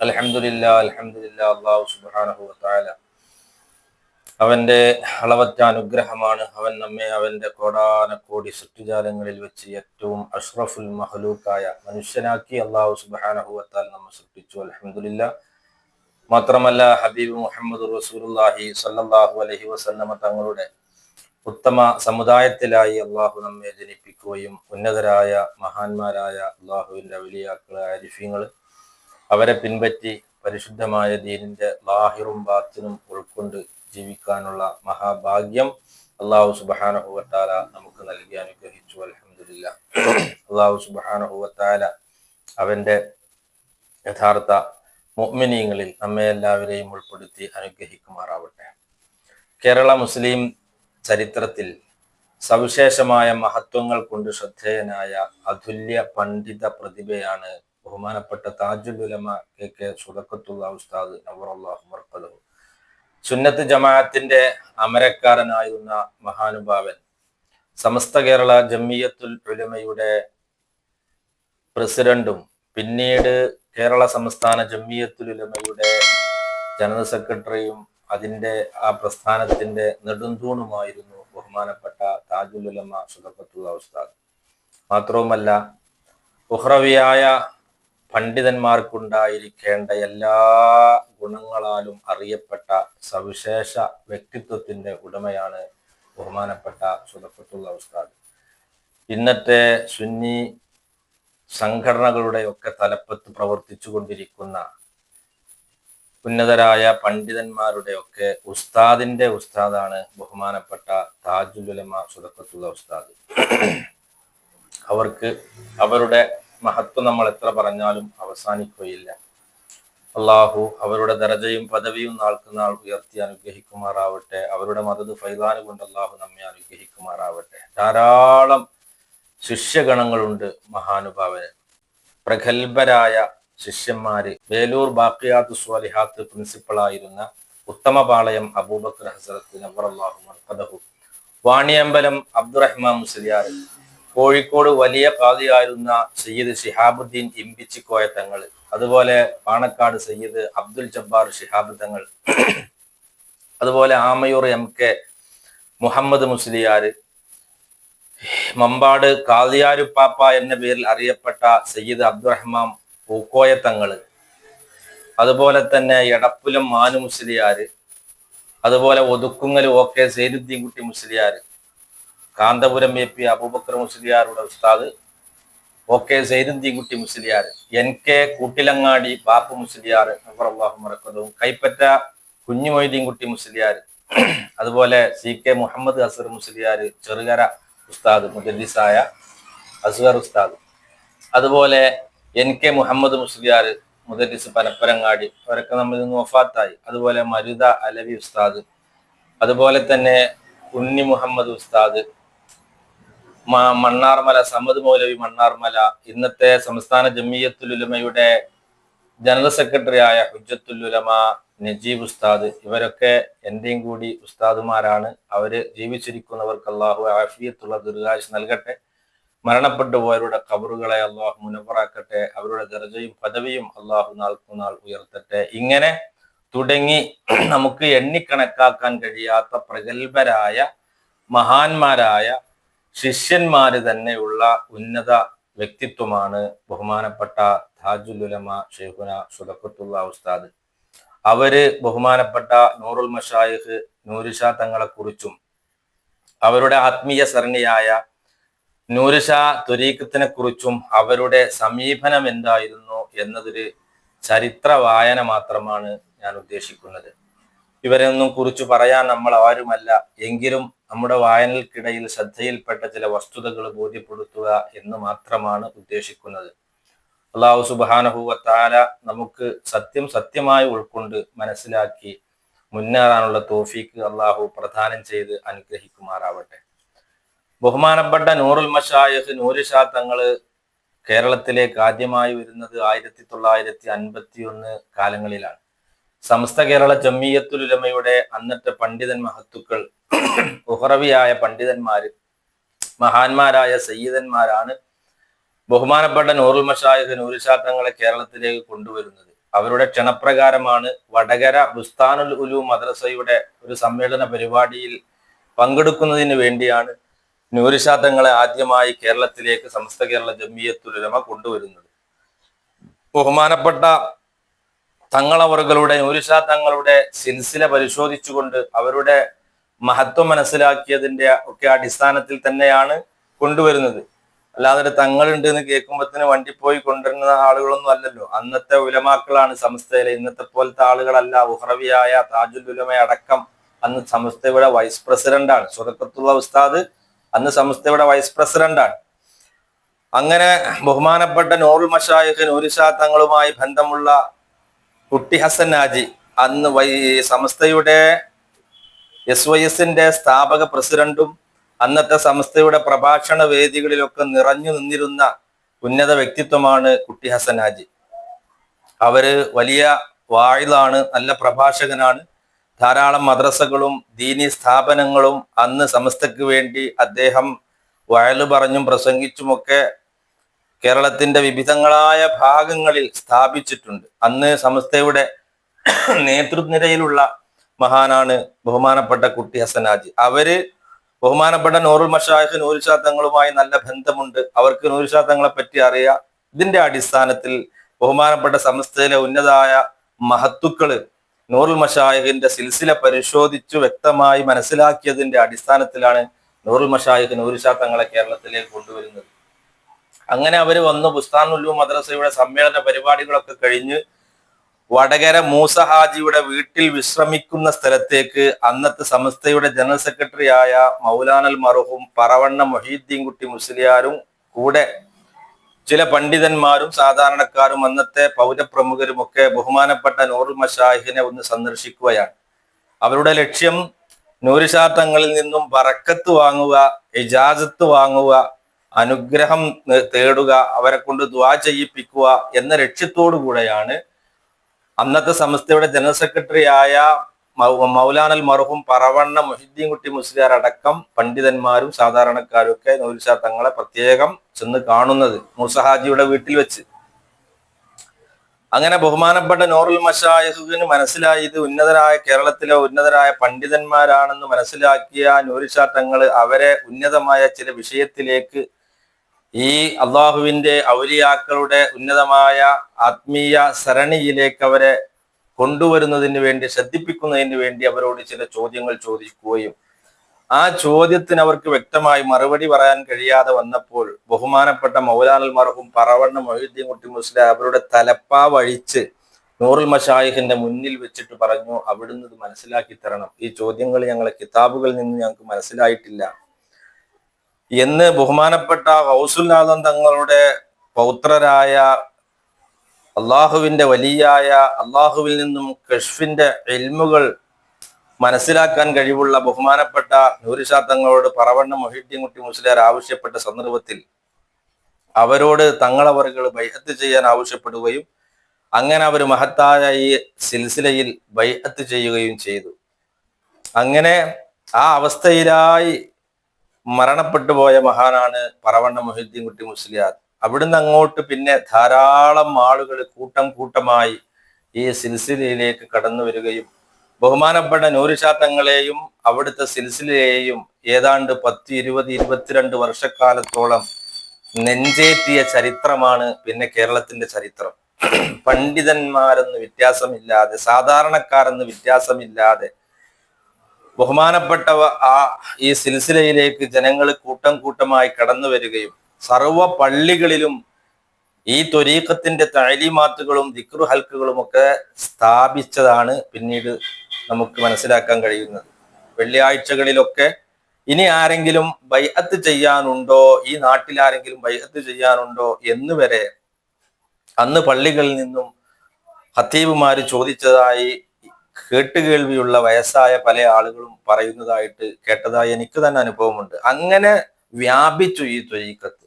അൽഹംദുലില്ലാ അൽഹംദുലില്ലാ അള്ളാഹു സുബ്ഹാനഹു വതആല. അവന്റെ അളവറ്റ അനുഗ്രഹമാണ് അവൻ നമ്മെ അവന്റെ കോടാന കോടി സൃഷ്ടിജാലങ്ങളിൽ വെച്ച് ഏറ്റവും അഷ്റഫുൽ മഹലൂക്കായ മനുഷ്യനാക്കി അള്ളാഹു സുബ്ഹാനഹു വതആല നമ്മെ സൃഷ്ടിച്ചു. അലഹമില്ല മാത്രമല്ല ഹബീബ് മുഹമ്മദ് റസൂലുള്ളാഹി സല്ലാഹു അലഹി വസല്ലമ തങ്ങളുടെ ഉത്തമ സമുദായത്തിലായി അള്ളാഹു നമ്മെ ജനിപ്പിക്കുകയും ഉന്നതരായ മഹാന്മാരായ അള്ളാഹുവിന്റെ വലിയാക്കൾ അരിഫ്യങ്ങൾ അവരെ പിൻപറ്റി പരിശുദ്ധമായ ദീനിന്റെ ലാഹിറും ബാത്തിനും ഉൾക്കൊണ്ട് ജീവിക്കാനുള്ള മഹാഭാഗ്യം അള്ളാഹു സുബാനഹുവത്താല നമുക്ക് നൽകി അനുഗ്രഹിച്ചു. അലഹമില്ല അള്ളാഹു സുബാനഹുവത്താല അവന്റെ യഥാർത്ഥ മുഅ്മിനീങ്ങളിൽ നമ്മെ എല്ലാവരെയും ഉൾപ്പെടുത്തി അനുഗ്രഹിക്കുമാറാവട്ടെ. കേരള മുസ്ലിം ചരിത്രത്തിൽ സവിശേഷമായ മഹത്വങ്ങൾ കൊണ്ട് ശ്രദ്ധേയനായ അതുല്യ പണ്ഡിത പ്രതിഭയാണ് ബഹുമാനപ്പെട്ട താജുലുലമ കെ കെ സുദക്കത്തുള്ള ഉസ്താദ് നവറല്ലാഹു മർക്കദഹു. സുന്നത്ത് ജമാഅത്തിന്റെ അമരക്കാരനായിരുന്ന മഹാനുഭാവൻ സമസ്ത കേരള ജമ്മിയത്തുൽ ഉലമയുടെ പ്രസിഡന്റും പിന്നീട് കേരള സംസ്ഥാന ജമ്മിയത്തുൽ ഉലമയുടെ ജനറൽ സെക്രട്ടറിയും അതിന്റെ ആ പ്രസ്ഥാനത്തിന്റെ നെടുന്തൂണുമായിരുന്നു ബഹുമാനപ്പെട്ട താജുൽ ഉലമ സുദക്കത്തുള്ള ഉസ്താദ്. മാത്രവുമല്ല ഉഹ്റവിയായ പണ്ഡിതന്മാർക്കുണ്ടായിരിക്കേണ്ട എല്ലാ ഗുണങ്ങളാലും അറിയപ്പെട്ട സവിശേഷ വ്യക്തിത്വത്തിന്റെ ഉടമയാണ് ബഹുമാനപ്പെട്ട സുദക്കത്തുള്ള ഉസ്താദ്. ഇന്നത്തെ സുന്നി സംഘടനകളുടെ ഒക്കെ തലപ്പത്ത് പ്രവർത്തിച്ചു കൊണ്ടിരിക്കുന്ന ഉന്നതരായ പണ്ഡിതന്മാരുടെ ഒക്കെ ഉസ്താദിന്റെ ഉസ്താദാണ് ബഹുമാനപ്പെട്ട താജുലുലമ സുദക്കത്തുള്ള ഉസ്താദ്. അവർക്ക് അവരുടെ മഹത്വം നമ്മൾ എത്ര പറഞ്ഞാലും അവസാനിക്കുകയില്ല. അള്ളാഹു അവരുടെ ദരജയും പദവിയും നാൾക്ക് നാൾ ഉയർത്തി അനുഗ്രഹിക്കുമാറാവട്ടെ. അവരുടെ മതത് ഫൈദാന് കൊണ്ട് അള്ളാഹു നമ്മെ അനുഗ്രഹിക്കുമാറാവട്ടെ. ധാരാളം ശിഷ്യഗണങ്ങളുണ്ട് മഹാനുഭാവന് പ്രഗത്ഭരായ ശിഷ്യന്മാര്. വേലൂർ ബാക്കിയാത്ത് സ്വാലിഹാത്ത് പ്രിൻസിപ്പളായിരുന്ന ഉത്തമപാളയം അബൂബക്കർ ഹസരത്ത് നവർ അള്ളാഹു വാണിയമ്പലം അബ്ദുറഹ്മാൻ മുസ്ലിയാർ. കോഴിക്കോട് വലിയ കാതിയായിരുന്ന സയ്യിദ് ഷിഹാബുദ്ദീൻ ഇമ്പിച്ചിക്കോയ തങ്ങൾ അതുപോലെ പാണക്കാട് സയ്യിദ് അബ്ദുൽ ജബ്ബാർ ഷിഹാബ് തങ്ങൾ അതുപോലെ ആമയൂർ എം കെ മുഹമ്മദ് മുസ്ലിയാർ മമ്പാട് കാതിയാരുപ്പാപ്പ എന്ന പേരിൽ അറിയപ്പെട്ട സയ്യിദ് അബ്ദുറഹ്മാൻ പൂക്കോയ തങ്ങൾ അതുപോലെ തന്നെ എടപ്പുലം മാനു മുസ്ലിയാർ അതുപോലെ Othukkungal O K Zainuddin Kutty Musliyar Kanthapuram A P Aboobacker മുസ്ലിയാറുടെ ഉസ്താദ് O K Zainuddin Musliyar N K Kootilangadi Bappu Musliyar അള്ളാഹു മറക്കതും കൈപ്പറ്റ കുഞ്ഞു മൊയ്തീൻകുട്ടി മുസ്ലിയാർ അതുപോലെ സി കെ മുഹമ്മദ് അസർ മുസ്ലിയാർ ചെറുകര ഉസ്താദ് മുദരിസായ അസുഖർ ഉസ്താദ്. അതുപോലെ എൻ കെ മുഹമ്മദ് മുസ്ലിയാർ മുദരിസ് പനപ്പരങ്ങാടി അവരൊക്കെ നമ്മൾ ഇന്ന് വഫാത്തായി. അതുപോലെ മരുത അലവി ഉസ്താദ് അതുപോലെ തന്നെ ഉണ്ണി മുഹമ്മദ് ഉസ്താദ് മണ്ണാർമല സമദ് മൗലവി മണ്ണാർമല ഇന്നത്തെ സംസ്ഥാന ജമിയത്തുൽ ഉലമയുടെ ജനറൽ സെക്രട്ടറി ആയ ഹുജത്തുലുലമ നജീബ് ഉസ്താദ് ഇവരൊക്കെ എന്റെയും കൂടി ഉസ്താദുമാരാണ്. അവർ ജീവിച്ചിരിക്കുന്നവർക്ക് അള്ളാഹു ആഫിയത്തുള്ള ദീർഘായുസ് നൽകട്ടെ. മരണപ്പെട്ടു പോയവരുടെ കബറുകളെ അള്ളാഹു മുനപ്പറാക്കട്ടെ അവരുടെ ദർജയും പദവിയും അള്ളാഹു നാൾക്കുനാൾ ഉയർത്തട്ടെ. ഇങ്ങനെ തുടങ്ങി നമുക്ക് എണ്ണിക്കണക്കാക്കാൻ കഴിയാത്ത പ്രഗത്ഭരായ മഹാന്മാരായ ശിഷ്യന്മാര് തന്നെയുള്ള ഉന്നത വ്യക്തിത്വമാണ് ബഹുമാനപ്പെട്ട താജുലുലമ ഷെയ്ഖുന സുലക്കത്തുള്ള ഉസ്താദ്. അവർ ബഹുമാനപ്പെട്ട നൂറുൽ മഷായിഖ് നൂരിഷ തങ്ങളെക്കുറിച്ചും അവരുടെ ആത്മീയ സരണിയായ നൂരിഷ തുരീഖത്തിനെ കുറിച്ചും അവരുടെ സമീപനം എന്തായിരുന്നു എന്നതൊരു ചരിത്ര വായന മാത്രമാണ് ഞാൻ ഉദ്ദേശിക്കുന്നത്. ഇവരെയൊന്നും കുറിച്ച് പറയാൻ നമ്മൾ ആരുമല്ല എങ്കിലും നമ്മുടെ വായനക്കിടയിൽ ശ്രദ്ധയിൽപ്പെട്ട ചില വസ്തുതകൾ ബോധ്യപ്പെടുത്തുക എന്ന് മാത്രമാണ് ഉദ്ദേശിക്കുന്നത്. അള്ളാഹു സുബാനഹുവത്താല നമുക്ക് സത്യം സത്യമായി ഉൾക്കൊണ്ട് മനസ്സിലാക്കി മുന്നേറാനുള്ള തോഫീക്ക് അള്ളാഹു പ്രദാനം ചെയ്ത് അനുഗ്രഹിക്കുമാറാവട്ടെ. ബഹുമാനപ്പെട്ട നൂറുൽ മഷായഹ് നൂരുഷാ തങ്ങൾ കേരളത്തിലേക്ക് ആദ്യമായി വരുന്നത് ആയിരത്തി തൊള്ളായിരത്തി അൻപത്തി ഒന്ന് കാലങ്ങളിലാണ്. സമസ്ത കേരള ജമ്മിയത്തുലുലമയുടെ അന്നത്തെ പണ്ഡിതൻ മഹത്തുക്കൾ ഉഹറവിയായ പണ്ഡിതന്മാര് മഹാന്മാരായ സയ്യിദന്മാരാണ് ബഹുമാനപ്പെട്ട നൂറുൽ മഷായിഖ് നൂരിഷാ തങ്ങളെ കേരളത്തിലേക്ക് കൊണ്ടുവരുന്നത്. അവരുടെ ക്ഷണപ്രകാരമാണ് വടകര ബുസ്താനുൽ ഉലു മദ്രസയുടെ ഒരു സമ്മേളന പരിപാടിയിൽ പങ്കെടുക്കുന്നതിന് വേണ്ടിയാണ് നൂരിഷാ തങ്ങളെ ആദ്യമായി കേരളത്തിലേക്ക് സമസ്ത കേരള ജമ്മിയത്തുലുലമ കൊണ്ടുവരുന്നത്. ബഹുമാനപ്പെട്ട തങ്ങളവറുകളുടെ നൂരിഷാ തങ്ങളുടെ സിൻസില പരിശോധിച്ചുകൊണ്ട് അവരുടെ മഹത്വം മനസ്സിലാക്കിയതിന്റെ ഒക്കെ അടിസ്ഥാനത്തിൽ തന്നെയാണ് കൊണ്ടുവരുന്നത്. അല്ലാതെ തങ്ങളുണ്ട് എന്ന് കേൾക്കുമ്പോഴത്തേന് വണ്ടി പോയി കൊണ്ടുവരുന്ന ആളുകളൊന്നും അല്ലല്ലോ. അന്നത്തെ ഉലമാക്കളാണ് സംസ്ഥയിലെ ഇന്നത്തെ പോലത്തെ ആളുകളല്ല. ഉഹ്റവിയായ താജുൽ ഉലമ അടക്കം അന്ന് സംസ്ഥയുടെ വൈസ് പ്രസിഡന്റാണ്. സ്വതക്കത്തുള്ള ഉസ്താദ് അന്ന് സംസ്ഥയുടെ വൈസ് പ്രസിഡന്റാണ്. അങ്ങനെ ബഹുമാനപ്പെട്ട നോറുൽ മഷായിഖ് നൂരിഷാ തങ്ങളുമായി ബന്ധമുള്ള കുട്ടി ഹസൻ നാജി അന്ന് വൈ സമസ്തയുടെ എസ് വൈ എസിന്റെ സ്ഥാപക പ്രസിഡന്റും അന്നത്തെ സംസ്ഥയുടെ പ്രഭാഷണ വേദികളിലൊക്കെ നിറഞ്ഞു നിന്നിരുന്ന ഉന്നത വ്യക്തിത്വമാണ് കുട്ടി ഹസൻ ഹാജി അവർ വലിയ വായിലാണ് നല്ല പ്രഭാഷകനാണ്. ധാരാളം മദ്രസകളും ദീനി സ്ഥാപനങ്ങളും അന്ന് സമസ്തക്ക് വേണ്ടി അദ്ദേഹം വയലു പറഞ്ഞും പ്രസംഗിച്ചുമൊക്കെ കേരളത്തിന്റെ വിവിധങ്ങളായ ഭാഗങ്ങളിൽ സ്ഥാപിച്ചിട്ടുണ്ട്. അന്ന് സമസ്തയുടെ നേതൃനിരയിലുള്ള മഹാനാണ് ബഹുമാനപ്പെട്ട കുട്ടി ഹസനാജി. അവർ ബഹുമാനപ്പെട്ട നൂറുൽ മഷാഹ് നൂരുഷാ തങ്ങളുമായി നല്ല ബന്ധമുണ്ട്. അവർക്ക് നൂരുഷാ തങ്ങളെ പറ്റി അറിയാം. ഇതിന്റെ അടിസ്ഥാനത്തിൽ ബഹുമാനപ്പെട്ട സമസ്തയിലെ ഉന്നതായ മഹത്തുക്കൾ നൂറുൽ മഷാഹിന്റെ സിൽസില പരിശോധിച്ചു വ്യക്തമായി മനസ്സിലാക്കിയതിന്റെ അടിസ്ഥാനത്തിലാണ് നൂറുൽ മഷാഹിഖ് നൂരുഷാ തങ്ങളെ കേരളത്തിലേക്ക് കൊണ്ടുവരുന്നത്. അങ്ങനെ അവർ വന്നു. ബുസ്താനുല്ലു മദ്രസയുടെ സമ്മേളന പരിപാടികളൊക്കെ കഴിഞ്ഞ് വടകര മൂസ ഹാജിയുടെ വീട്ടിൽ വിശ്രമിക്കുന്ന സ്ഥലത്തേക്ക് അന്നത്തെ സംസ്ഥയുടെ ജനറൽ സെക്രട്ടറി ആയ മൗലാനൽ മറുഹും പറവണ്ണ മൊഹീദ്ദീൻ കുട്ടി മുസ്ലിയാരും കൂടെ ചില പണ്ഡിതന്മാരും സാധാരണക്കാരും അന്നത്തെ പൗരപ്രമുഖരും ഒക്കെ ബഹുമാനപ്പെട്ട നൂറുൽ മഷാഹിനെ ഒന്ന് സന്ദർശിക്കുകയാണ്. അവരുടെ ലക്ഷ്യം നൂരിഷാ തങ്ങളിൽ നിന്നും പറക്കത്ത് വാങ്ങുക ഇജാസത്ത് വാങ്ങുക അനുഗ്രഹം തേടുക അവരെ കൊണ്ട് ദ്വാ ചെയ്യിപ്പിക്കുക എന്ന ലക്ഷ്യത്തോടു കൂടെയാണ് അന്നത്തെ സംസ്ഥയുടെ ജനറൽ സെക്രട്ടറി ആയ മൗലാനൽ മറുഹും പറവണ്ണ മൊഹിദ്ദീൻ കുട്ടി മുസ്ലിയാർ അടക്കം പണ്ഡിതന്മാരും സാധാരണക്കാരും ഒക്കെ നൂൽഷാ തങ്ങളെ പ്രത്യേകം ചെന്ന് കാണുന്നത് മൂസഹാജിയുടെ വീട്ടിൽ വെച്ച്. അങ്ങനെ ബഹുമാനപ്പെട്ട നോറുൽ മഷായഹുവിന് മനസ്സിലായി ഇത് ഉന്നതരായ കേരളത്തിലെ ഉന്നതരായ പണ്ഡിതന്മാരാണെന്ന് മനസ്സിലാക്കിയ നൂരിഷാ തങ്ങൾ അവരെ ഉന്നതമായ ചില വിഷയത്തിലേക്ക് ഈ അള്ളാഹുവിന്റെ ഔലിയാക്കളുടെ ഉന്നതമായ ആത്മീയ സരണിയിലേക്ക് അവരെ കൊണ്ടുവരുന്നതിന് വേണ്ടി ശ്രദ്ധിപ്പിക്കുന്നതിന് വേണ്ടി അവരോട് ചില ചോദ്യങ്ങൾ ചോദിക്കുകയും ആ ചോദ്യത്തിന് അവർക്ക് വ്യക്തമായി മറുപടി പറയാൻ കഴിയാതെ വന്നപ്പോൾ ബഹുമാനപ്പെട്ട മൗലാനൽ മറഹും പറവണ്ണ മൊഹീദ്ദീൻ കുട്ടി മുസ്ലിം അവരുടെ തലപ്പാ വഴിച്ച് നൂറുൽ മഷായിഖിന്റെ മുന്നിൽ വെച്ചിട്ട് പറഞ്ഞു അവിടുന്ന് ഇത് മനസ്സിലാക്കി തരണം. ഈ ചോദ്യങ്ങൾ ഞങ്ങളെ കിതാബുകളിൽ നിന്ന് ഞങ്ങൾക്ക് മനസ്സിലായിട്ടില്ല. എന്ന് ബഹുമാനപ്പെട്ട ഹൗസുല്ലാദം തങ്ങളുടെ പൗത്രരായ അള്ളാഹുവിന്റെ വലിയായ അള്ളാഹുവിൽ നിന്നും കഷ്ഫിന്റെ എൽമുകൾ മനസ്സിലാക്കാൻ കഴിവുള്ള ബഹുമാനപ്പെട്ട നൂരിഷാ തങ്ങളോട് പറവണ്ണ മൊഹീദ്ദീൻ മുസ്ലിയാർ ആവശ്യപ്പെട്ട സന്ദർഭത്തിൽ അവരോട് തങ്ങളവറുകൾ ബൈഹത്ത് ചെയ്യാൻ ആവശ്യപ്പെടുകയും അങ്ങനെ അവർ മഹത്തായ ഈ സിൽസിലയിൽ ബൈഹത്ത് ചെയ്യുകയും ചെയ്തു. അങ്ങനെ ആ അവസ്ഥയിലായി മരണപ്പെട്ടു പോയ മഹാനാണ് പറവണ്ണ മൊഹീദ്ദീൻ കുട്ടി മുസ്ലിയാർ. അവിടുന്ന് അങ്ങോട്ട് പിന്നെ ധാരാളം ആളുകൾ കൂട്ടം കൂട്ടമായി ഈ സിൽസിലയിലേക്ക് കടന്നു വരികയും ബഹുമാനപ്പെട്ട നൂരുശാത്തങ്ങളെയും അവിടുത്തെ സിൽസിലയെയും ഏതാണ്ട് പത്ത് ഇരുപത് ഇരുപത്തിരണ്ട് വർഷക്കാലത്തോളം നെഞ്ചേറ്റിയ ചരിത്രമാണ് പിന്നെ കേരളത്തിന്റെ ചരിത്രം. പണ്ഡിതന്മാരെന്ന് വ്യത്യാസമില്ലാതെ സാധാരണക്കാരെന്ന് വ്യത്യാസമില്ലാതെ ബഹുമാനപ്പെട്ടവ ആ ഈ സിൽസിലയിലേക്ക് ജനങ്ങൾ കൂട്ടം കൂട്ടമായി കടന്നു വരികയും സർവ പള്ളികളിലും ഈ ത്വരീക്കത്തിന്റെ താലീമാത്തുകളും ദിക്റു ഹൽക്കുകളും ഒക്കെ സ്ഥാപിച്ചതാണ് പിന്നീട് നമുക്ക് മനസ്സിലാക്കാൻ കഴിയുന്നത്. വെള്ളിയാഴ്ചകളിലൊക്കെ ഇനി ആരെങ്കിലും ബൈഅത്ത് ചെയ്യാനുണ്ടോ ഈ നാട്ടിൽ ആരെങ്കിലും ബൈഅത്ത് ചെയ്യാനുണ്ടോ എന്ന് വരെ അന്ന് പള്ളികളിൽ നിന്നും ഹത്തീബുമാര് ചോദിച്ചതായി കേട്ടുകേൾവിയുള്ള വയസ്സായ പല ആളുകളും പറയുന്നതായിട്ട് കേട്ടതായി എനിക്ക് തന്നെ അനുഭവമുണ്ട്. അങ്ങനെ വ്യാപിച്ചു ഈ ത്വരീക്കത്ത്.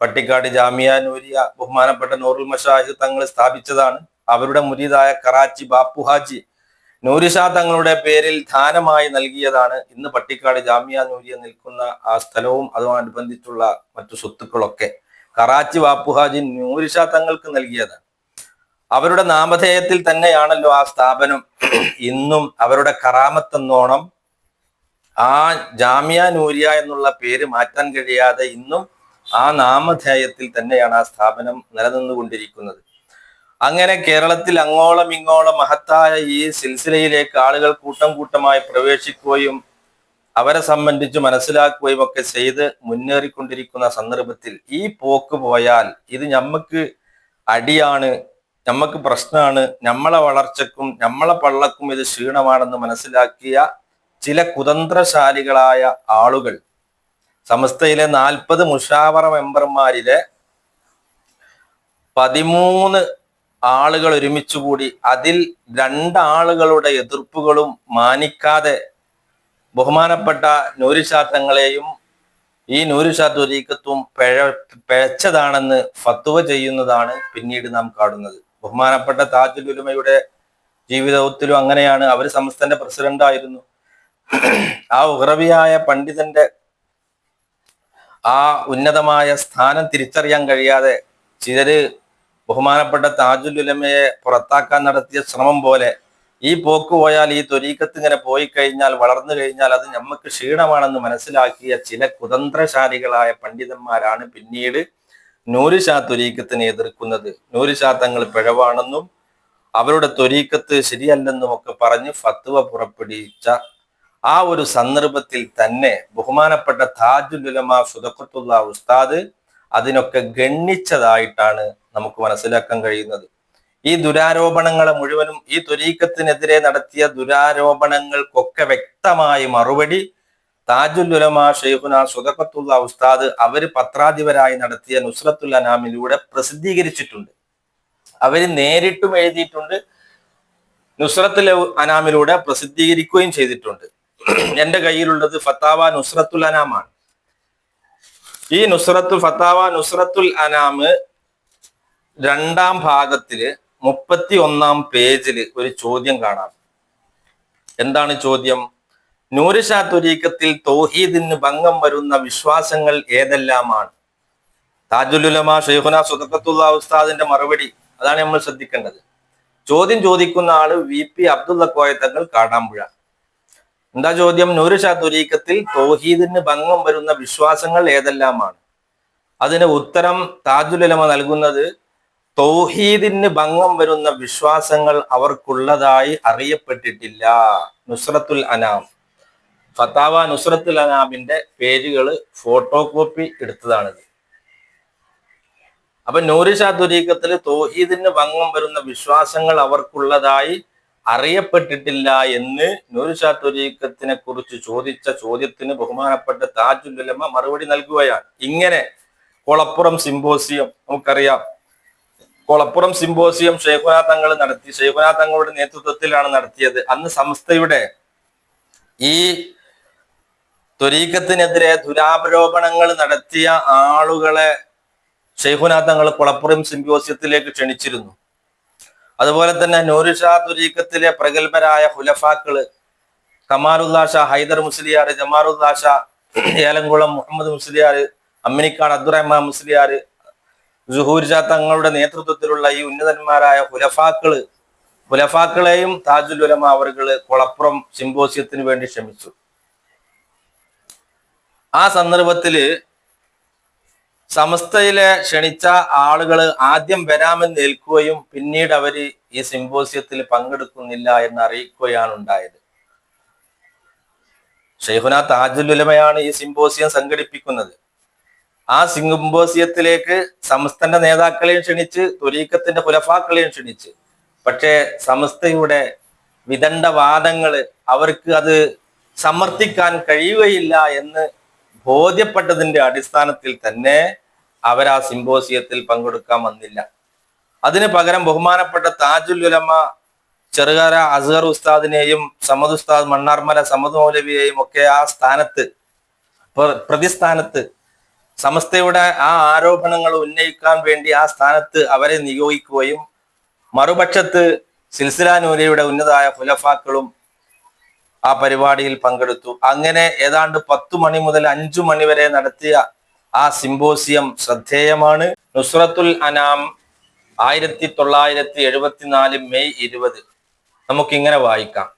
പട്ടിക്കാട് ജാമിയ നൂരിയ ബഹുമാനപ്പെട്ട നൂറുൽ മഷാഹിദ് തങ്ങൾ സ്ഥാപിച്ചതാണ്. അവരുടെ മുരീതായ കറാച്ചി ബാപ്പുഹാജി നൂരിഷാ തങ്ങളുടെ പേരിൽ ധാനമായി നൽകിയതാണ്. ഇന്ന് പട്ടിക്കാട് ജാമിയ നൂരിയ നിൽക്കുന്ന ആ സ്ഥലവും അതുമായി അതുമനുബന്ധിച്ചുള്ള മറ്റു സ്വത്തുക്കളൊക്കെ കറാച്ചി ബാപ്പുഹാജി നൂരിഷാ തങ്ങൾക്ക് നൽകിയതാണ്. അവരുടെ നാമധേയത്തിൽ തന്നെയാണല്ലോ ആ സ്ഥാപനം. ഇന്നും അവരുടെ കറാമത്തെന്നോണം ആ ജാമ്യ നൂരിയ എന്നുള്ള പേര് മാറ്റാൻ കഴിയാതെ ഇന്നും ആ നാമധേയത്തിൽ തന്നെയാണ് ആ സ്ഥാപനം നിലനിന്നുകൊണ്ടിരിക്കുന്നത്. അങ്ങനെ കേരളത്തിൽ അങ്ങോളം ഇങ്ങോളം മഹത്തായ ഈ സിൽസിലയിലേക്ക് ആളുകൾ കൂട്ടം കൂട്ടമായി പ്രവേശിക്കുകയും അവരെ സംബന്ധിച്ച് മനസ്സിലാക്കുകയും ഒക്കെ ചെയ്ത് മുന്നേറിക്കൊണ്ടിരിക്കുന്ന സന്ദർഭത്തിൽ ഈ പോക്ക് പോയാൽ ഇത് നമുക്ക് അടിയാണ് ഞമ്മക്ക് പ്രശ്നമാണ് നമ്മളെ വളർച്ചക്കും നമ്മളെ പള്ളക്കും ഇത് ക്ഷീണമാണെന്ന് മനസ്സിലാക്കിയ ചില കുതന്ത്രശാലികളായ ആളുകൾ. സമസ്തയിലെ നാൽപ്പത് മുഷാവറ മെമ്പർമാരിലെ പതിമൂന്ന് ആളുകൾ ഒരുമിച്ചുകൂടി അതിൽ രണ്ടാളുകളുടെ എതിർപ്പുകളും മാനിക്കാതെ ബഹുമാനപ്പെട്ട നൂരിശാത്തങ്ങളെയും ഈ നൂരിശാത്ത് ഒരീക്കത്വം പിഴ പിഴച്ചതാണെന്ന് ഫത്വ ചെയ്യുന്നതാണ് പിന്നീട് നാം കാണുന്നത്. ബഹുമാനപ്പെട്ട താജുൽ ഉലുമയുടെ ജീവിതത്തിലും അങ്ങനെയാണ്. അവർ സംസ്ഥാന പ്രസിഡന്റ് ആയിരുന്നു. ആ ഉറവിയായ പണ്ഡിതന്റെ ആ ഉന്നതമായ സ്ഥാനം തിരിച്ചറിയാൻ കഴിയാതെ ചിലര് ബഹുമാനപ്പെട്ട താജുൽ ഉലമയെ പുറത്താക്കാൻ നടത്തിയ ശ്രമം പോലെ ഈ പോക്ക് പോയാൽ ഈ തൊരീക്കത്ത് ഇങ്ങനെ പോയി കഴിഞ്ഞാൽ വളർന്നു കഴിഞ്ഞാൽ അത് നമുക്ക് ക്ഷീണമാണെന്ന് മനസ്സിലാക്കിയ ചില കുതന്ത്രശാലികളായ പണ്ഡിതന്മാരാണ് പിന്നീട് നൂരുഷാ തൊരീക്കത്തിനെ എതിർക്കുന്നത് നൂരുഷാ തങ്ങൾ പിഴവാണെന്നും അവരുടെ തൊരീക്കത്ത് ശരിയല്ലെന്നും ഒക്കെ പറഞ്ഞ് ഫത്വ പുറപ്പെടുവിച്ച ആ ഒരു സന്ദർഭത്തിൽ തന്നെ ബഹുമാനപ്പെട്ട താജുൽ സുതക്കത്തുള്ള ഉസ്താദ് അതിനൊക്കെ ഗണ്ണിച്ചതായിട്ടാണ് നമുക്ക് മനസ്സിലാക്കാൻ കഴിയുന്നത്. ഈ ദുരാരോപണങ്ങളെ മുഴുവനും ഈ ത്വരീക്കത്തിനെതിരെ നടത്തിയ ദുരാരോപണങ്ങൾക്കൊക്കെ വ്യക്തമായി മറുപടി താജുൽ ഉലമ ഷെയ്ഖുന സുദഖത്തുള്ള ഉസ്താദ് അവർ പത്രാധിപരായി നടത്തിയ നുസ്രത്തുൽ അനാമിലൂടെ പ്രസിദ്ധീകരിച്ചിട്ടുണ്ട്. അവർ നേരിട്ടും എഴുതിയിട്ടുണ്ട്. നുസ്രത്തുൽ അനാമിലൂടെ പ്രസിദ്ധീകരിക്കുകയും ചെയ്തിട്ടുണ്ട്. എന്റെ കയ്യിലുള്ളത് ഫത്താവ നുസ്രത്തുൽ അനാമാണ്. ഈ നുസ്രത്തുൽ ഫത്താവ നുസ്രത്തുൽ അനാമ് രണ്ടാം ഭാഗത്തിൽ മുപ്പത്തി ഒന്നാം പേജിൽ ഒരു ചോദ്യം കാണാം. എന്താണ് ചോദ്യം? നൂറിഷാ തുരീക്കത്തിൽ തോഹീദിന് ഭംഗം വരുന്ന വിശ്വാസങ്ങൾ ഏതെല്ലാമാണ്? താജുലുലമ ഷെയ്ഖുന സുദക്കത്തുള്ള ഉസ്താദിന്റെ മറുപടി അതാണ് നമ്മൾ ശ്രദ്ധിക്കേണ്ടത്. ചോദ്യം ചോദിക്കുന്ന ആൾ വി പി അബ്ദുള്ള കോയത്തങ്ങൾ കാടാമ്പുഴ. എന്താ ചോദ്യം? നൂർഷാ തുരീക്കത്തിൽ തോഹീദിന് ഭംഗം വരുന്ന വിശ്വാസങ്ങൾ ഏതെല്ലാമാണ്? അതിന് ഉത്തരം താജുലുലമ നൽകുന്നത് തൗഹീദിന് ഭംഗം വരുന്ന വിശ്വാസങ്ങൾ അവർക്കുള്ളതായി അറിയപ്പെട്ടിട്ടില്ല. നുസ്രത്തുൽ അനാം. ഫത്താവ നുസ്രത്തുൽ അനാമിന്റെ പേജുകൾ ഫോട്ടോ കോപ്പി എടുത്തതാണിത്. അപ്പൊ നൂറിഷാ തുരീക്കത്തിൽ തോഹീദിന് ഭംഗം വരുന്ന വിശ്വാസങ്ങൾ അവർക്കുള്ളതായി അറിയപ്പെട്ടിട്ടില്ല എന്ന് നൂറുഷാ തൊരീക്കത്തിനെ കുറിച്ച് ചോദിച്ച ചോദ്യത്തിന് ബഹുമാനപ്പെട്ട താജുല്ലമ്മ മറുപടി നൽകുകയാണ്. ഇങ്ങനെ കൊളപ്പുറം സിംബോസിയം നമുക്കറിയാം. കൊളപ്പുറം സിംബോസിയം ഷെയ്ഖുന തങ്ങൾ നടത്തി ഷെയ്ഖുന തങ്ങളുടെ നേതൃത്വത്തിലാണ് നടത്തിയത്. അന്ന് സംസ്ഥയുടെ ഈ ത്വരീക്കത്തിനെതിരെ ദുരാപരോപണങ്ങൾ നടത്തിയ ആളുകളെ ഷെയ്ഖുന തങ്ങൾ കുളപ്പുറം സിംബോസിയത്തിലേക്ക് ക്ഷണിച്ചിരുന്നു. അതുപോലെ തന്നെ നൂറുഷാ തുരീക്കത്തിലെ പ്രഗത്ഭരായ ഹുലഫാക്കൾ കമാലുല്ലാ ഷാ ഹൈദർ മുസ്ലിയാർ ജമാറുല്ലാ ഷാ ഏലംകുളം മുഹമ്മദ് മുസ്ലിയാർ അമ്മിനിക്കാട് അബ്ദുറഹ്മാൻ മുസ്ലിയാർ ജുഹൂർ ഷാ തങ്ങളുടെ നേതൃത്വത്തിലുള്ള ഈ ഉന്നതന്മാരായ ഹുലഫാക്കൾ ഹുലഫാക്കളെയും താജുൽ ഉലമ അവർകൾ കുളപ്പുറം സിംബോസിയത്തിന് വേണ്ടി ക്ഷമിച്ചു. ആ സന്ദർഭത്തിൽ സമസ്തയിലെ ക്ഷണിച്ച ആളുകൾ ആദ്യം വരാമെന്ന് ഏൽക്കുകയും പിന്നീട് അവർ ഈ സിംബോസിയത്തിൽ പങ്കെടുക്കുന്നില്ല എന്ന് അറിയിക്കുകയാണ് ഉണ്ടായത്. ഷെയ്ഖുന താജുലുലമയാണ് ഈ സിംബോസിയം സംഘടിപ്പിക്കുന്നത്. ആ സിംബോസിയത്തിലേക്ക് സമസ്തന്റെ നേതാക്കളെയും ക്ഷണിച്ച് തുരീക്കത്തിന്റെ പുലഫാക്കളെയും ക്ഷണിച്ച്. പക്ഷേ സമസ്തയുടെ വിദണ്ഡ വാദങ്ങൾ അവർക്ക് അത് സമർത്ഥിക്കാൻ കഴിയുകയില്ല എന്ന് ബോധ്യപ്പെട്ടതിന്റെ അടിസ്ഥാനത്തിൽ തന്നെ അവർ ആ സിംബോസിയത്തിൽ പങ്കെടുക്കാൻ വന്നില്ല. അതിന് പകരം ബഹുമാനപ്പെട്ട താജുൽ ഉലമ ചെറുകര അസ്ഹർ ഉസ്താദിനെയും സമദ് ഉസ്താദ് മണ്ണാർമല സമദ് മൗലവിയെയും ഒക്കെ ആ സ്ഥാനത്ത് പ്ര- പ്രതിസ്ഥാനത്ത് സമസ്തയുടെ ആ ആരോപണങ്ങൾ ഉന്നയിക്കാൻ വേണ്ടി ആ സ്ഥാനത്ത് അവരെ നിയോഗിക്കുകയും മറുപക്ഷത്ത് സിൽസില നൂരയുടെ ഉന്നതായ ഫുലഫാക്കളും ആ പരിപാടിയിൽ പങ്കെടുത്തു. അങ്ങനെ ഏതാണ്ട് പത്തു മണി മുതൽ അഞ്ചു മണി വരെ നടത്തിയ ആ സിംബോസിയം ശ്രദ്ധേയമാണ്. നുസ്രത്തുൽ അനാം ആയിരത്തി തൊള്ളായിരത്തി എഴുപത്തിനാല് മെയ് ഇരുപത്. നമുക്കിങ്ങനെ വായിക്കാം.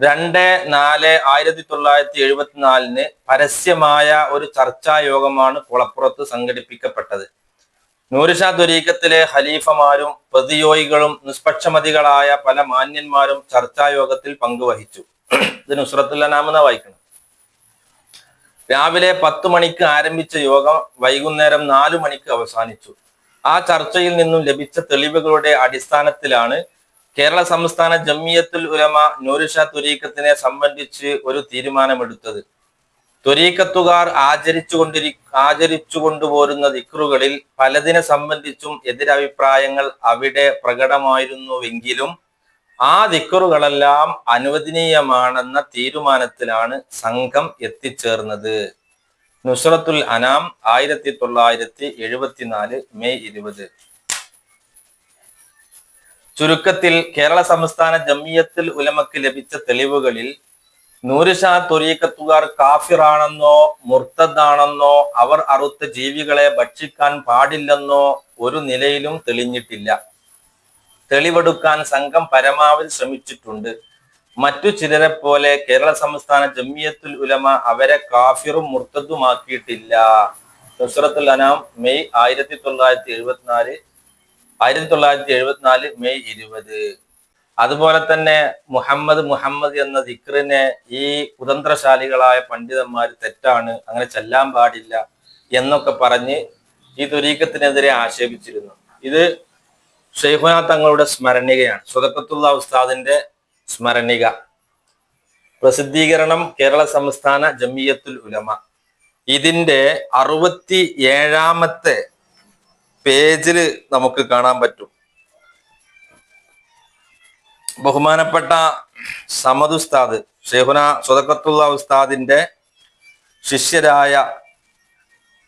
രണ്ട് നാല് ആയിരത്തി തൊള്ളായിരത്തി എഴുപത്തിനാലിന് പരസ്യമായ ഒരു ചർച്ചാ യോഗമാണ് കുളപ്പുറത്ത് സംഘടിപ്പിക്കപ്പെട്ടത്. നൂർഷാ ദുരീഖത്തിലെ ഖലീഫമാരും പ്രതിയോഗികളും നിഷ്പക്ഷമതികളായ പല മാന്യന്മാരും ചർച്ചാ യോഗത്തിൽ പങ്കുവഹിച്ചു. ഇത് നുസ്രത്തുൽ അനാമെന്ന വായിക്കണം. രാവിലെ പത്ത് മണിക്ക് ആരംഭിച്ച യോഗം വൈകുന്നേരം നാലു മണിക്ക് അവസാനിച്ചു. ആ ചർച്ചയിൽ നിന്നും ലഭിച്ച തെളിവുകളുടെ അടിസ്ഥാനത്തിലാണ് കേരള സംസ്ഥാന ജമ്മിയത്തുൽ ഉലമ നൂരുഷ തുരീക്കത്തിനെ സംബന്ധിച്ച് ഒരു തീരുമാനമെടുത്തത്. തുരീക്കത്തുകാർ ആചരിച്ചു കൊണ്ടിരി ആചരിച്ചു കൊണ്ടുപോരുന്ന ദിക്റുകളിൽ പലതിനെ സംബന്ധിച്ചും എതിരഭിപ്രായങ്ങൾ അവിടെ പ്രകടമായിരുന്നുവെങ്കിലും ആ ദിക്കറുകളെല്ലാം അനുവദനീയമാണെന്ന തീരുമാനത്തിലാണ് സംഘം എത്തിച്ചേർന്നത്. നുസ്രത്തുൽ അനാം ആയിരത്തി തൊള്ളായിരത്തി എഴുപത്തിനാല് മെയ് ഇരുപത്. ചുരുക്കത്തിൽ കേരള സംസ്ഥാന ജമ്മിയത്തിൽ ഉലമക്ക് ലഭിച്ച തെളിവുകളിൽ നൂറുഷാ തൊരീക്കത്തുകാർ കാഫിറാണെന്നോ മുർത്തദാണെന്നോ അവർ അറുത്ത ജീവികളെ ഭക്ഷിക്കാൻ പാടില്ലെന്നോ ഒരു നിലയിലും തെളിഞ്ഞിട്ടില്ല. തെളിവെടുക്കാൻ സംഘം പരമാവധി ശ്രമിച്ചിട്ടുണ്ട്. മറ്റു ചിലരെ പോലെ കേരള സംസ്ഥാന ജമിയത്തുൽ ഉലമ അവരെ കാഫിറും മുർത്തതുമാക്കിയിട്ടില്ല നുസ്രത്തുൽ അനാം മെയ് ആയിരത്തി തൊള്ളായിരത്തി എഴുപത്തിനാല് ആയിരത്തി തൊള്ളായിരത്തി എഴുപത്തിനാല് മെയ് ഇരുപത്. അതുപോലെ തന്നെ മുഹമ്മദ് മുഹമ്മദ് എന്ന ദിക്റിനെ ഈ കുതന്ത്രശാലികളായ പണ്ഡിതന്മാർ തെറ്റാണ് അങ്ങനെ ചെല്ലാൻ പാടില്ല എന്നൊക്കെ പറഞ്ഞ് ഈ തുരീക്കത്തിനെതിരെ ആക്ഷേപിച്ചിരുന്നു. ഇത് ഷെയ്ഖുന തങ്ങളുടെ സ്മരണികയാണ്. സ്വതക്കത്തുള്ള ഉസ്താദിന്റെ സ്മരണിക. പ്രസിദ്ധീകരണം കേരള സംസ്ഥാന ജമിയത്തുൽ ഉലമ. ഇതിന്റെ അറുപത്തി ഏഴാമത്തെ പേജിൽ നമുക്ക് കാണാൻ പറ്റും. ബഹുമാനപ്പെട്ട സമദ് ഉസ്താദ് ഷെയ്ഖുന സ്വതക്കത്തുള്ള ഉസ്താദിന്റെ ശിഷ്യരായ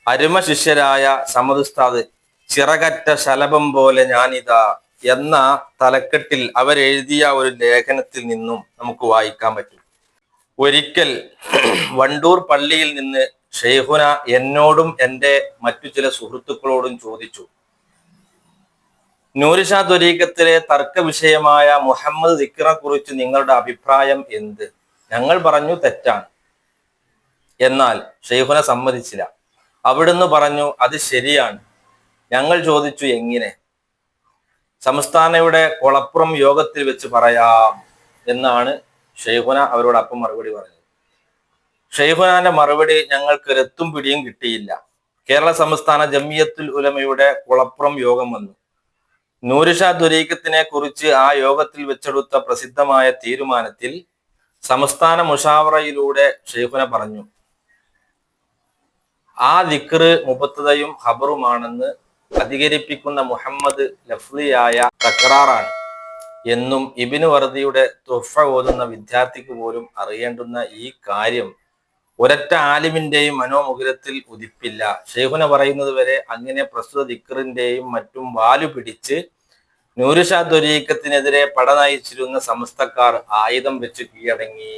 അരുമ ശിഷ്യരായ സമദ് ഉസ്താദ് ചിറകറ്റ ശലഭം പോലെ ഞാനിതാ എന്ന തലക്കെട്ടിൽ അവരെഴുതിയ ഒരു ലേഖനത്തിൽ നിന്നും നമുക്ക് വായിക്കാൻ പറ്റും. ഒരിക്കൽ വണ്ടൂർ പള്ളിയിൽ നിന്ന് ഷെയ്ഹുന എന്നോടും എന്റെ മറ്റു ചില സുഹൃത്തുക്കളോടും ചോദിച്ചു നൂരിഷാ ത്വരീക്കത്തിലെ തർക്ക വിഷയമായ മുഹമ്മദ് ദിക്കറെ കുറിച്ച് നിങ്ങളുടെ അഭിപ്രായം എന്ത്? ഞങ്ങൾ പറഞ്ഞു തെറ്റാണ്. എന്നാൽ ഷെയ്ഹുന സമ്മതിച്ചില്ല. അവിടുന്ന് പറഞ്ഞു അത് ശരിയാണ്. ഞങ്ങൾ ചോദിച്ചു എങ്ങനെ? സംസ്ഥാനയുടെ കൊളപ്പുറം യോഗത്തിൽ വെച്ച് പറയാം എന്നാണ് ഷെയ്ഖുന അവരോട് അപ്പം മറുപടി പറഞ്ഞത്. ഷെയ്ഖുനാന്റെ മറുപടി ഞങ്ങൾക്ക് രത്തും പിടിയും കിട്ടിയില്ല. കേരള സംസ്ഥാന ജമിയത്തുൽ ഉലമയുടെ കുളപ്പുറം യോഗം വന്നു. നൂരിഷാ ദുരീഖത്തിനെ കുറിച്ച് ആ യോഗത്തിൽ വെച്ചെടുത്ത പ്രസിദ്ധമായ തീരുമാനത്തിൽ സംസ്ഥാന മുഷാവറയിലൂടെ ഷെയ്ഖുന പറഞ്ഞു. ആ ദിക്റ് മുപ്പത്തതയും ഖബറുമാണെന്ന് അധികരിപ്പിക്കുന്ന മുഹമ്മദ് ലഫ്ലിയായ തക്രാറാണ്. എന്നും ഇബിന് വർദിയുടെ തുഫ ഓതുന്ന വിദ്യാർത്ഥിക്ക് പോലും അറിയേണ്ടുന്ന ഈ കാര്യം ഒരൊറ്റ ആലിമിന്റെയും മനോമുകുരത്തിൽ ഉദിപ്പില്ല. ഷെയ്ഖുന പറയുന്നത് വരെ അങ്ങനെ പ്രസ്തുത ദിക്റിന്റെയും മറ്റും വാലു പിടിച്ച് നൂരുഷാ ദുരീക്കത്തിനെതിരെ പട നയിച്ചിരുന്ന സമസ്തക്കാർ ആയുധം വെച്ച് കീഴടങ്ങി.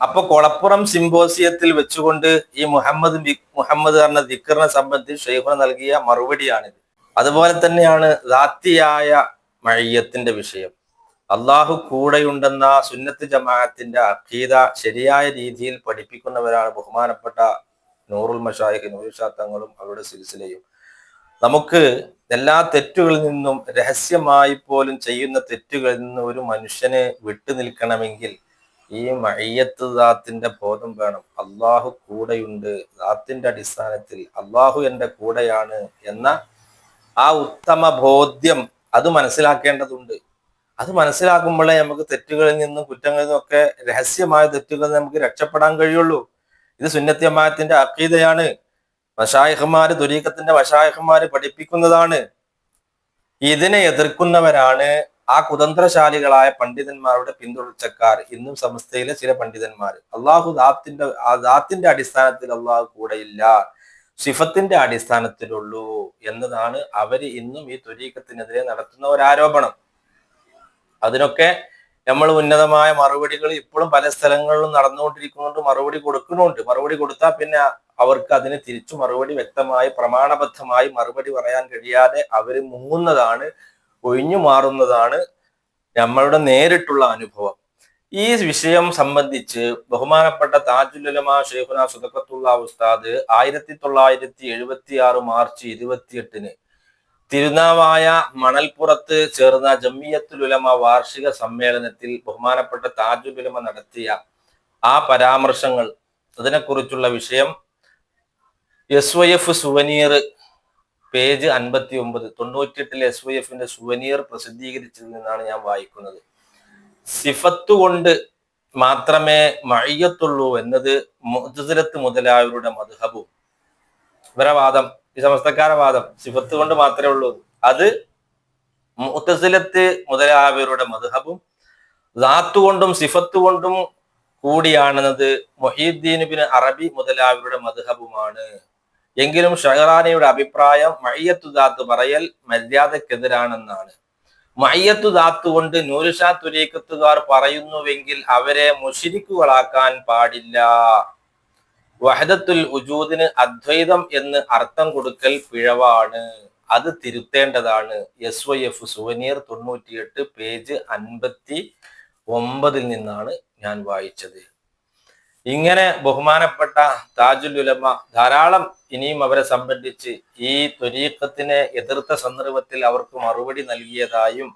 അപ്പൊ കൊളപ്പുറം സിംബോസിയത്തിൽ വെച്ചുകൊണ്ട് ഈ മുഹമ്മദ് മുഹമ്മദ് പറഞ്ഞ ദിക്കറിനെ സംബന്ധിച്ച് ഷെയ്ഖുന നൽകിയ മറുപടിയാണിത്. അതുപോലെ തന്നെയാണ് ദാത്തിയായ മഴയത്തിന്റെ വിഷയം. അള്ളാഹു കൂടെയുണ്ടെന്ന സുന്നത്ത് ജമാഅത്തിന്റെ അഖീദ ശരിയായ രീതിയിൽ പഠിപ്പിക്കുന്നവരാണ് ബഹുമാനപ്പെട്ട നൂറുൽ മഷായിഖ് നൂറുഷാ തങ്ങളും അവരുടെ സിൽസിലയും. നമുക്ക് എല്ലാ തെറ്റുകളിൽ നിന്നും രഹസ്യമായി പോലും ചെയ്യുന്ന തെറ്റുകളിൽ നിന്ന് ഒരു മനുഷ്യന് വിട്ടു നിൽക്കണമെങ്കിൽ ഈ മയ്യത്ത് ദാത്തിന്റെ ബോധം വേണം. അള്ളാഹു കൂടെയുണ്ട് ദാത്തിന്റെ അടിസ്ഥാനത്തിൽ അള്ളാഹു എന്റെ കൂടെയാണ് എന്ന ആ ഉത്തമ ബോധ്യം അത് മനസ്സിലാക്കേണ്ടതുണ്ട്. അത് മനസ്സിലാക്കുമ്പോഴേ നമുക്ക് തെറ്റുകളിൽ നിന്നും കുറ്റങ്ങളിൽ ഒക്കെ രഹസ്യമായ തെറ്റുകളിൽ നമുക്ക് രക്ഷപ്പെടാൻ കഴിയുള്ളൂ. ഇത് സുന്നത്യമായത്തിന്റെ അക്കീതയാണ് വശായഹന്മാര് ദുരീകത്തിന്റെ വശായഹന്മാര് പഠിപ്പിക്കുന്നതാണ്. ഇതിനെ എതിർക്കുന്നവരാണ് ആ കുതന്ത്രശാലികളായ പണ്ഡിതന്മാരുടെ പിന്തുടർച്ചക്കാർ. ഇന്നും സംസ്ഥയിലെ ചില പണ്ഡിതന്മാർ അള്ളാഹു ദാത്തിന്റെ ദാത്തിന്റെ അടിസ്ഥാനത്തിൽ അള്ളാഹു കൂടെയില്ല. സിഫത്തിന്റെ അടിസ്ഥാനത്തിലുള്ളൂ എന്നതാണ് അവർ ഇന്നും ഈ തുരീക്കത്തിനെതിരെ നടത്തുന്ന ഒരു ആരോപണം അതിനൊക്കെ നമ്മൾ ഉന്നതമായ മറുപടികൾ ഇപ്പോഴും പല സ്ഥലങ്ങളിലും നടന്നുകൊണ്ടിരിക്കുന്നുണ്ട്. മറുപടി കൊടുക്കുന്നുണ്ട്. മറുപടി കൊടുത്താൽ പിന്നെ അവർക്ക് അതിന് തിരിച്ചു മറുപടി വ്യക്തമായി പ്രമാണബദ്ധമായി മറുപടി പറയാൻ കഴിയാതെ അവർ മുങ്ങുന്നതാണ് ഒഴിഞ്ഞു മാറുന്നതാണ് നമ്മളുടെ നേരിട്ടുള്ള അനുഭവം. ഈ വിഷയം സംബന്ധിച്ച് ബഹുമാനപ്പെട്ട താജുലമ ഷെയ്ഖുന സുദക്കത്തുള്ള ഉസ്താദ് ആയിരത്തി തൊള്ളായിരത്തി എഴുപത്തി ആറ് മാർച്ച് ഇരുപത്തിയെട്ടിന് തിരുനാവായ മണൽപ്പുറത്ത് ചേർന്ന ജമ്മിയത്തുലുലമ വാർഷിക സമ്മേളനത്തിൽ ബഹുമാനപ്പെട്ട താജുലുലമ നടത്തിയ ആ പരാമർശങ്ങൾ അതിനെക്കുറിച്ചുള്ള വിഷയം S Y F souvenir page അൻപത്തി ഒമ്പത് തൊണ്ണൂറ്റിയെട്ടിലെ എസ് വൈ എഫിന്റെ സുവനീർ പ്രസിദ്ധീകരിച്ചതിൽ നിന്നാണ് ഞാൻ വായിക്കുന്നത്. സിഫത്ത് കൊണ്ട് മാത്രമേ മഴയത്തുള്ളൂ എന്നത് മുതിരത്ത് മുതലായവരുടെ മധുഹബും ഇവരെ വാദം ഈ സമസ്തക്കാര വാദം സിഫത്ത് കൊണ്ട് മാത്രമേ ഉള്ളൂ. അത് മുത്തസിലത്ത് മുതലായവരുടെ മധുഹബും കൊണ്ടും സിഫത്ത് കൊണ്ടും കൂടിയാണെന്നത് മൊഹീദ്ദീൻ ബിൻ അറബി മുതലായവരുടെ മധുഹബുമാണ് എങ്കിലും ഷഹറാനിയുടെ അഭിപ്രായം മഴയത്തു ദാത്ത് പറയൽ മര്യാദക്കെതിരാണെന്നാണ് മയ്യത്തു ദാത്ത് കൊണ്ട് നൂരുഷാ തുരീക്കത്തുകാർ പറയുന്നുവെങ്കിൽ അവരെ മുഷിരിക്കുകളാക്കാൻ പാടില്ല. വഹദത്തുൽ ഉജൂദിന് അദ്വൈതം എന്ന് അർത്ഥം കൊടുക്കൽ പിഴവാണ്. അത് തിരുത്തേണ്ടതാണ്. എസ് വൈ എഫ് സുവനീർ തൊണ്ണൂറ്റിയെട്ട് പേജ് അൻപത്തി ഒമ്പതിൽ നിന്നാണ് ഞാൻ വായിച്ചത്. ഇങ്ങനെ ബഹുമാനപ്പെട്ട താജുൽ ഉലമ ധാരാളം ഇനിയും അവരെ സംബന്ധിച്ച് ഈ ത്വരീക്കത്തിനെ എതിർത്ത സന്ദർഭത്തിൽ അവർക്ക് മറുപടി നൽകിയതായും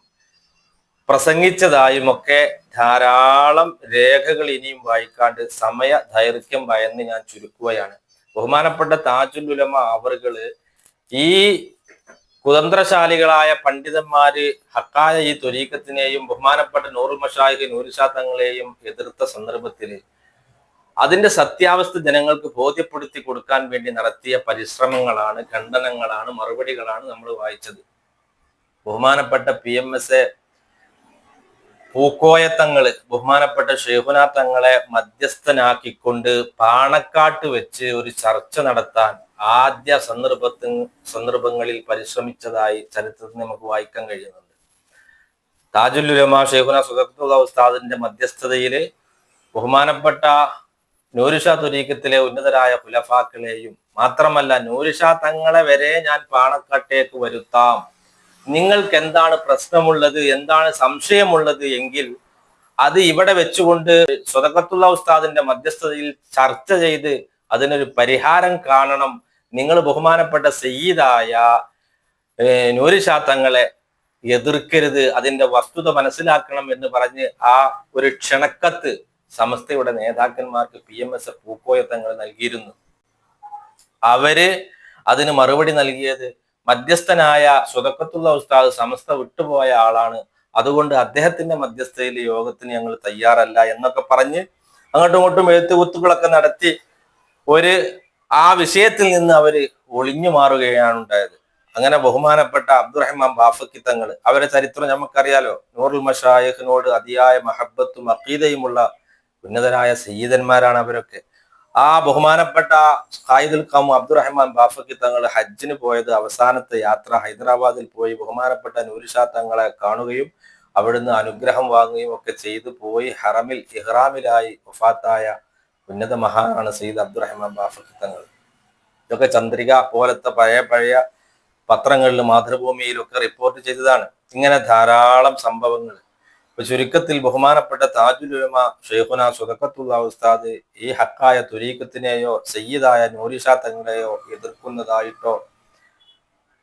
പ്രസംഗിച്ചതായും ഒക്കെ ധാരാളം രേഖകൾ ഇനിയും വായിക്കാണ്ട് സമയ ദൈർഘ്യം ഭയന്ന് ഞാൻ ചുരുക്കുകയാണ്. ബഹുമാനപ്പെട്ട താജുൽ ഉലമ അവറുകൾ ഈ കുതന്ത്രശാലികളായ പണ്ഡിതന്മാര് ഹക്കായ ഈ ത്വരീക്കത്തിനെയും ബഹുമാനപ്പെട്ട നൂറുൽ നൂരുശാത്തങ്ങളെയും എതിർത്ത സന്ദർഭത്തിൽ അതിന്റെ സത്യാവസ്ഥ ജനങ്ങൾക്ക് ബോധ്യപ്പെടുത്തി കൊടുക്കാൻ വേണ്ടി നടത്തിയ പരിശ്രമങ്ങളാണ് ഖണ്ഡനങ്ങളാണ് മറുപടികളാണ് നമ്മൾ വായിച്ചത്. ബഹുമാനപ്പെട്ട P M S A Pookoyathangal ബഹുമാനപ്പെട്ട ഷെഹുന തങ്ങളെ മധ്യസ്ഥനാക്കിക്കൊണ്ട് പാണക്കാട്ട് വെച്ച് ഒരു ചർച്ച നടത്താൻ ആദ്യ സന്ദർഭത്തിൽ സന്ദർഭങ്ങളിൽ പരിശ്രമിച്ചതായി ചരിത്രത്തിൽ നമുക്ക് വായിക്കാൻ കഴിയുന്നുണ്ട്. താജുല്ലുരമ ഷെഹുന സുഖത്തുള്ള ഉസ്താദിന്റെ മധ്യസ്ഥതയിൽ ബഹുമാനപ്പെട്ട നൂരുഷ തുരീക്കത്തിലെ ഉന്നതരായ പുലഫാക്കളെയും മാത്രമല്ല നൂരുഷ തങ്ങളെ വരെ ഞാൻ പാണക്കാട്ടേക്ക് വരുത്താം. നിങ്ങൾക്ക് എന്താണ് പ്രശ്നമുള്ളത്? എന്താണ് സംശയമുള്ളത് എങ്കിൽ അത് ഇവിടെ വെച്ചുകൊണ്ട് സ്വതക്കത്തുള്ള ഉസ്താദിന്റെ മധ്യസ്ഥതയിൽ ചർച്ച ചെയ്ത് അതിനൊരു പരിഹാരം കാണണം. നിങ്ങൾ ബഹുമാനപ്പെട്ട സയ്യിദായ തങ്ങളെ എതിർക്കരുത് അതിന്റെ വസ്തുത മനസ്സിലാക്കണം എന്ന് പറഞ്ഞ് ആ ഒരു ക്ഷണക്കത്ത് സമസ്തയുടെ നേതാക്കന്മാർക്ക് P M S Pookoya Thangal നൽകിയിരുന്നു. അവർ അതിന് മറുപടി നൽകിയത് മധ്യസ്ഥനായ സ്വതക്കത്തുള്ള ഉസ്താദ് സമസ്ത വിട്ടുപോയ ആളാണ്. അതുകൊണ്ട് അദ്ദേഹത്തിന്റെ മധ്യസ്ഥയിൽ യോഗത്തിന് ഞങ്ങൾ തയ്യാറല്ല എന്നൊക്കെ പറഞ്ഞ് അങ്ങോട്ടും ഇങ്ങോട്ടും എഴുത്തുകുത്തുകളൊക്കെ നടത്തി ഒരു ആ വിഷയത്തിൽ നിന്ന് അവർ ഒളിഞ്ഞു മാറുകയാണ് ഉണ്ടായത്. അങ്ങനെ ബഹുമാനപ്പെട്ട അബ്ദുറഹ്മാൻ ബാഫക്കി തങ്ങൾ അവരെ ചരിത്രം നമുക്കറിയാലോ. നൂറുൽ മഷായഹിനോട് അതിയായ മഹബത്തും അക്കീതയുമുള്ള ഉന്നതരായ സയ്യിദന്മാരാണ് അവരൊക്കെ. ആ ബഹുമാനപ്പെട്ട ഖായിദുൽ ഖാം അബ്ദുറഹ്മാൻ ബാഫക്കി തങ്ങൾ ഹജ്ജിന് പോയത് അവസാനത്തെ യാത്ര ഹൈദരാബാദിൽ പോയി. ബഹുമാനപ്പെട്ട നൂരിഷാ തങ്ങളെ കാണുകയും അവിടുന്ന് അനുഗ്രഹം വാങ്ങുകയും ഒക്കെ ചെയ്തു പോയി. ഹറമിൽ ഇഹ്റാമിലായി വഫാത്തായ ഉന്നത മഹാനാണ് സയ്യിദ് അബ്ദുറഹ്മാൻ ബാഫക്കി തങ്ങൾ. ഇതൊക്കെ ചന്ദ്രിക പോലത്തെ പഴയ പഴയ പത്രങ്ങളിൽ മാതൃഭൂമിയിലൊക്കെ റിപ്പോർട്ട് ചെയ്തതാണ്. ഇങ്ങനെ ധാരാളം സംഭവങ്ങൾ. ഇപ്പൊ ചുരുക്കത്തിൽ ബഹുമാനപ്പെട്ട താജുലുലമ ഷെയ്ഖുന സുദക്കത്തുള്ള ഉസ്താദ് ഈ ഹക്കായ തുരീക്കത്തിനെയോ സയ്യിദായ നൂരിഷ തങ്ങളെയോ എതിർക്കുന്നതായിട്ടോ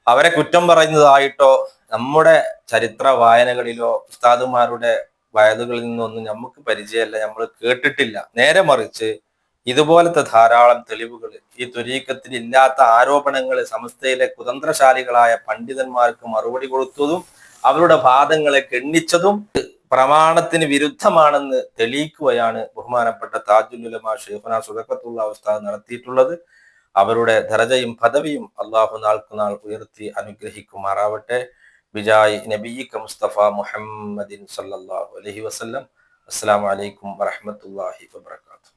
അവരെ കുറ്റം പറയുന്നതായിട്ടോ നമ്മുടെ ചരിത്ര വായനകളിലോ ഉസ്താദുമാരുടെ വയലുകളിൽ നിന്നൊന്നും നമുക്ക് പരിചയമല്ല നമ്മൾ കേട്ടിട്ടില്ല. നേരെ മറിച്ച് ഇതുപോലത്തെ ധാരാളം തെളിവുകൾ ഈ തുരീക്കത്തിൽ ഇല്ലാത്ത ആരോപണങ്ങൾ സംസ്ഥയിലെ കുതന്ത്രശാലികളായ പണ്ഡിതന്മാർക്ക് മറുപടി കൊടുത്തതും അവരുടെ വാദങ്ങളെ കെണ്ണിച്ചതും പ്രമാണത്തിന് വിരുദ്ധമാണെന്ന് തെളിയിക്കുകയാണ് ബഹുമാനപ്പെട്ട താജുലുലമ ഷെയ്ഖുന സുദക്കത്തുള്ള അവസ്ഥ നടത്തിയിട്ടുള്ളത്. അവരുടെ ധരജയും പദവിയും അള്ളാഹു നാൾക്കുനാൾ ഉയർത്തി അനുഗ്രഹിക്കുമാറാവട്ടെ. ബിജായ് നബീക്ക മുസ്തഫ മുഹമ്മദിൻ സല്ലാഹു അലഹി വസ്ലം അസ്സാം വലൈക്കും വറഹമത്തല്ലാഹി വാത്തു